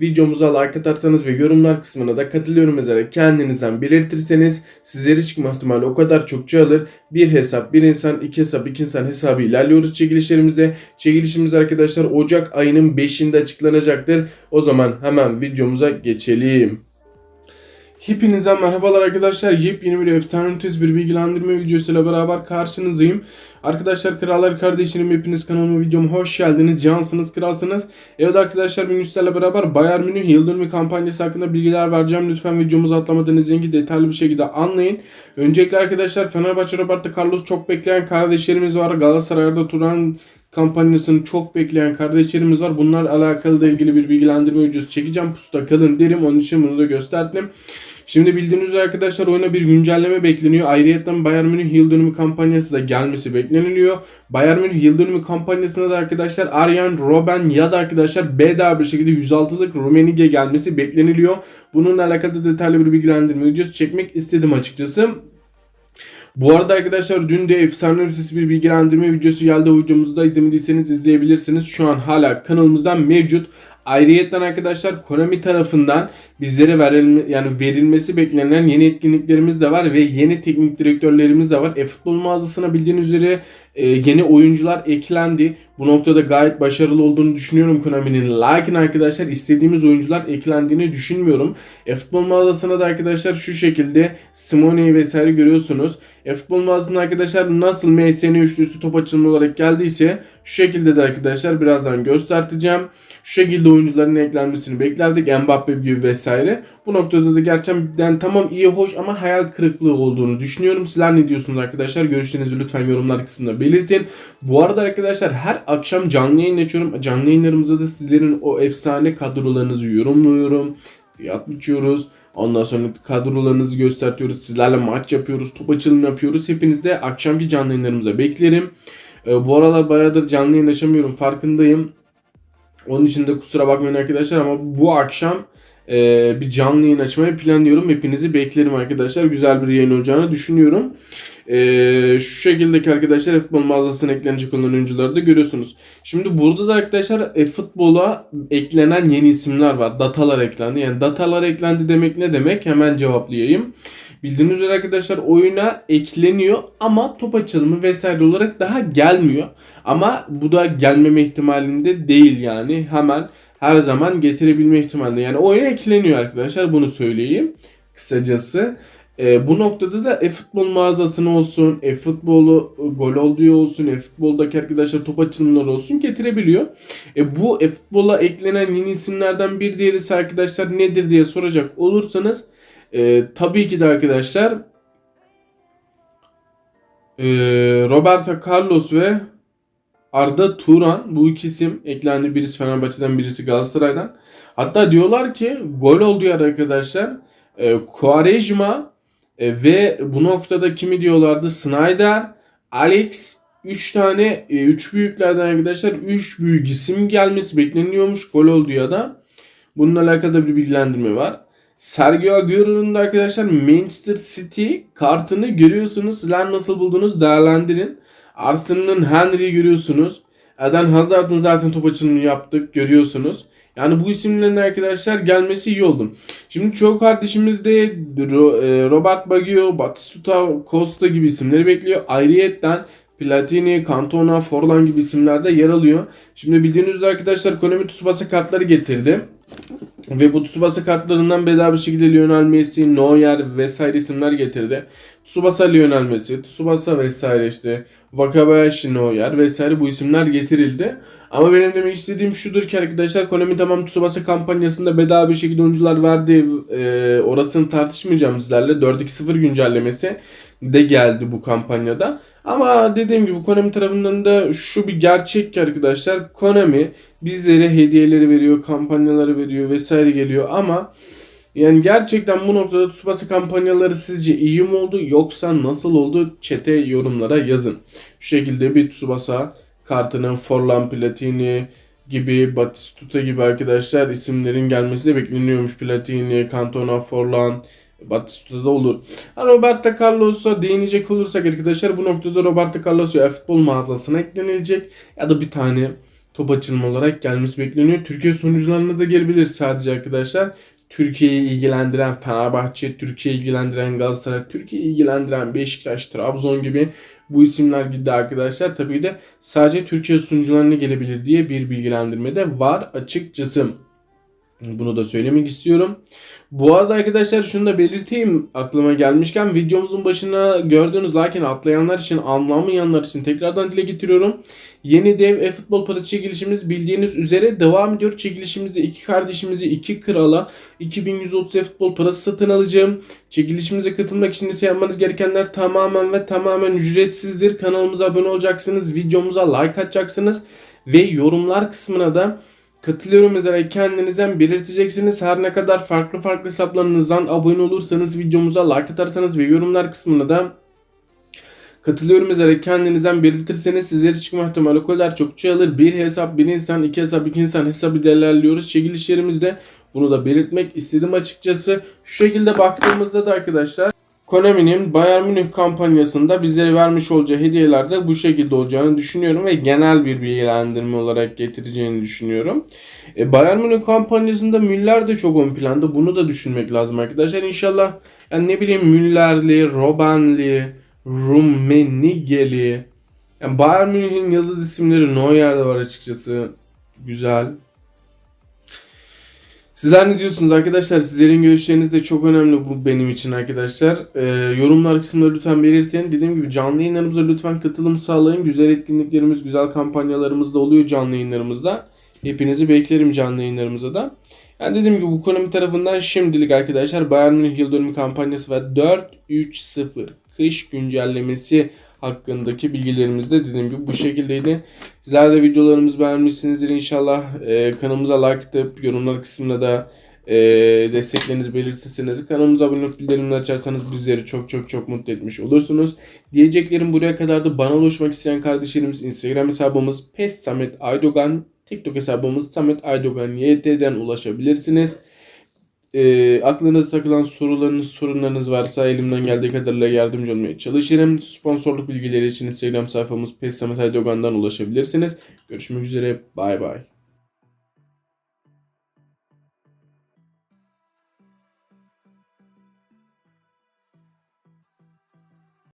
videomuza like atarsanız ve yorumlar kısmına da katılıyorum üzere kendinizden belirtirseniz sizlere çıkma ihtimali o kadar çok çoğalır. Bir hesap, bir insan, iki hesap, iki insan hesabı ilerliyoruz çekilişlerimizde. Çekilişimiz arkadaşlar Ocak ayının 5'inde açıklanacaktır. O zaman hemen videomuza geçelim. Hepinize merhabalar arkadaşlar. Yepyeni bir efsane ötesi bir bilgilendirme videosuyla beraber karşınızdayım. Arkadaşlar krallar kardeşlerim hepiniz kanalıma videoma hoş geldiniz. Cansınız kralsınız. Evet arkadaşlar bugün sizlerle beraber Bayern Münih Yıldırım kampanyası hakkında bilgiler vereceğim. Lütfen videomuzu atlamadan izleyin detaylı bir şekilde anlayın. Öncelikle arkadaşlar Fenerbahçe Roberto Carlos çok bekleyen kardeşlerimiz var. Galatasaray'da Turan kampanyasını çok bekleyen kardeşlerimiz var. Bunlar alakalı da ilgili bir bilgilendirme videosu çekeceğim. Pusta kalın derim. Onun için bunu da gösterdim. Şimdi bildiğiniz üzere arkadaşlar oyuna bir güncelleme bekleniyor. Ayrıyeten Bayern Münih yıl dönümü kampanyası da gelmesi bekleniliyor. Bayern Münih yıl dönümü kampanyasında da arkadaşlar Aryan Robben ya da arkadaşlar bedava bir şekilde 106'lık Rumenige gelmesi bekleniliyor. Bununla alakalı detaylı bir bilgilendirme videosu çekmek istedim açıkçası. Bu arada arkadaşlar dün de efsane ötesi bir bilgilendirme videosu geldi. O videomuzu da izlemediyseniz izleyebilirsiniz. Şu an hala kanalımızdan mevcut. Ayrıyetten arkadaşlar Konami tarafından bizlere verilme, yani verilmesi beklenen yeni etkinliklerimiz de var ve yeni teknik direktörlerimiz de var. E-futbol mağazasına bildiğiniz üzere e, yeni oyuncular eklendi. Bu noktada gayet başarılı olduğunu düşünüyorum Konami'nin. Lakin arkadaşlar istediğimiz oyuncular eklendiğini düşünmüyorum. E-futbol mağazasına da arkadaşlar şu şekilde Simone'yi vesaire görüyorsunuz. E-futbol mağazasına arkadaşlar nasıl MSN üçlüsü top açılımı olarak geldiyse şu şekilde de arkadaşlar birazdan göstereceğim. Şu şekilde oyuncuların eklenmesini beklerdik. Mbappe gibi vesaire. Bu noktada da gerçekten tamam iyi hoş ama hayal kırıklığı olduğunu düşünüyorum. Sizler ne diyorsunuz arkadaşlar? Görüşlerinizi lütfen yorumlar kısmında belirtin. Bu arada arkadaşlar her akşam canlı yayın açıyorum. Canlı yayınlarımızda da sizlerin o efsane kadrolarınızı yorumluyorum. Fiyat. Ondan sonra kadrolarınızı gösteriyoruz. Sizlerle maç yapıyoruz. Top açılımı yapıyoruz. Hepiniz de akşamki canlı yayınlarımıza beklerim. Ee, bu aralar bayağıdır canlı yayın açamıyorum. Farkındayım. Onun için de kusura bakmayın arkadaşlar ama bu akşam e, bir canlı yayın açmayı planlıyorum. Hepinizi beklerim arkadaşlar. Güzel bir yayın olacağını düşünüyorum. E, şu şekildeki arkadaşlar futbol mağazasına eklenecek olan oyuncuları da görüyorsunuz. Şimdi burada da arkadaşlar e, futbola eklenen yeni isimler var. Datalar eklendi. Yani datalar eklendi demek ne demek? Hemen cevaplayayım. Bildiğiniz üzere arkadaşlar oyuna ekleniyor ama top açılımı vesaire olarak daha gelmiyor. Ama bu da gelmeme ihtimalinde değil yani. Hemen her zaman getirebilme ihtimalinde. Yani oyuna ekleniyor arkadaşlar bunu söyleyeyim kısacası. E, bu noktada da e-futbol mağazasını olsun, e-futbolu gol olduğu olsun, e-futboldaki arkadaşlar top açılımları olsun getirebiliyor. E, bu e-futbola eklenen yeni isimlerden bir diğerisi arkadaşlar nedir diye soracak olursanız e, tabii ki de arkadaşlar e, Roberto Carlos ve Arda Turan bu iki isim eklendi. Birisi Fenerbahçe'den birisi Galatasaray'dan. Hatta diyorlar ki gol oldu ya arkadaşlar. E, Quaresma e, ve bu noktada kimi diyorlardı? Snyder, Alex 3 tane 3 e, büyüklerden arkadaşlar 3 büyük isim gelmesi bekleniyormuş. Gol oldu ya da. Bununla alakalı bir bilgilendirme var. Sergio Aguero'nun da arkadaşlar Manchester City kartını görüyorsunuz. Sizler nasıl buldunuz değerlendirin. Arsenal'ın Henry'i görüyorsunuz. Eden Hazard'ın zaten top açılımını yaptık görüyorsunuz. Yani bu isimlerin arkadaşlar gelmesi iyi oldu. Şimdi çoğu kardeşimiz de e, Robert Baggio, Batistuta, Costa gibi isimleri bekliyor. Ayrıyetten Platini, Cantona, Forlan gibi isimler de yer alıyor. Şimdi bildiğiniz üzere arkadaşlar Konami Tsubasa kartları getirdi. Ve bu Tsubasa kartlarından bedava bir şekilde Lionel Messi, Neuer vesaire isimler getirdi. Tsubasa Lionel Messi, Tsubasa vesaire işte Wakabayashi Neuer vesaire bu isimler getirildi. Ama benim demek istediğim şudur ki arkadaşlar Konami tamam Tsubasa kampanyasında bedava bir şekilde oyuncular verdi. E, orasını tartışmayacağım sizlerle. 4-2-0 güncellemesi de geldi bu kampanyada. Ama dediğim gibi Konami tarafından da şu bir gerçek ki arkadaşlar Konami bizlere hediyeleri veriyor, kampanyaları veriyor vesaire geliyor ama Yani gerçekten bu noktada Tsubasa kampanyaları sizce iyi mi oldu yoksa nasıl oldu? Çete yorumlara yazın. Şu şekilde bir Tsubasa kartının Forlan Platini gibi Batistuta gibi arkadaşlar isimlerin gelmesi de bekleniyormuş. Platini, Cantona, Forlan, Batistuta'da olur. Roberto Carlos'a değinecek olursak arkadaşlar bu noktada Roberto Carlos ya futbol mağazasına eklenilecek ya da bir tane top açılma olarak gelmesi bekleniyor. Türkiye sonuçlarına da gelebilir sadece arkadaşlar. Türkiye'yi ilgilendiren Fenerbahçe, Türkiye'yi ilgilendiren Galatasaray, Türkiye'yi ilgilendiren Beşiktaş, Trabzon gibi bu isimler gitti arkadaşlar. Tabii de sadece Türkiye sunucularına gelebilir diye bir bilgilendirme de var açıkçası. Bunu da söylemek istiyorum. Bu arada arkadaşlar şunu da belirteyim aklıma gelmişken videomuzun başına gördüğünüz lakin atlayanlar için anlamayanlar için tekrardan dile getiriyorum. Yeni dev e-futbol parası çekilişimiz bildiğiniz üzere devam ediyor. Çekilişimizde iki kardeşimizi iki krala 2130 e-futbol parası satın alacağım. Çekilişimize katılmak için ise yapmanız gerekenler tamamen ve tamamen ücretsizdir. Kanalımıza abone olacaksınız. Videomuza like atacaksınız. Ve yorumlar kısmına da Katılıyorum yazarak kendinizden belirteceksiniz. Her ne kadar farklı farklı hesaplarınızdan abone olursanız videomuza like atarsanız ve yorumlar kısmına da katılıyorum yazarak kendinizden belirtirseniz sizleri çıkma ihtimali o kadar çok çoğalır. Bir hesap bir insan, iki hesap iki insan hesabı değerlendiriyoruz. Çekilişlerimizde bunu da belirtmek istedim açıkçası. Şu şekilde baktığımızda da arkadaşlar Konami'nin Bayern Münih kampanyasında bizlere vermiş olacağı hediyeler de bu şekilde olacağını düşünüyorum ve genel bir bilgilendirme olarak getireceğini düşünüyorum. E, Bayern Münih kampanyasında Müller de çok ön planda. Bunu da düşünmek lazım arkadaşlar. İnşallah yani ne bileyim Müller'li, Robben'li, Rummenigge'li yani Bayern Münih'in yıldız isimleri Neuer'de var açıkçası. Güzel. Sizler ne diyorsunuz arkadaşlar? Sizlerin görüşleriniz de çok önemli bu benim için arkadaşlar. Ee, yorumlar kısmında lütfen belirtin. Dediğim gibi canlı yayınlarımıza lütfen katılım sağlayın. Güzel etkinliklerimiz, güzel kampanyalarımız da oluyor canlı yayınlarımızda. Hepinizi beklerim canlı yayınlarımıza da. Yani dediğim gibi bu ekonomi tarafından şimdilik arkadaşlar Bayern Münih yıl dönümü kampanyası ve 4-3-0 kış güncellemesi hakkındaki bilgilerimiz de dediğim gibi bu şekildeydi. Sizler de videolarımızı beğenmişsinizdir inşallah. Ee, kanalımıza like atıp yorumlar kısmına da e, desteklerinizi belirtirseniz kanalımıza abone olup bildirimleri açarsanız bizleri çok çok çok mutlu etmiş olursunuz. Diyeceklerim buraya kadardı. Bana ulaşmak isteyen kardeşlerimiz Instagram hesabımız Pest Samet Aydogan, TikTok hesabımız Samet Aydogan YT'den ulaşabilirsiniz. E, aklınıza takılan sorularınız, sorunlarınız varsa elimden geldiği kadarıyla yardımcı olmaya çalışırım. Sponsorluk bilgileri için Instagram sayfamız Pes Samet Aydogan'dan ulaşabilirsiniz. Görüşmek üzere. Bay bay.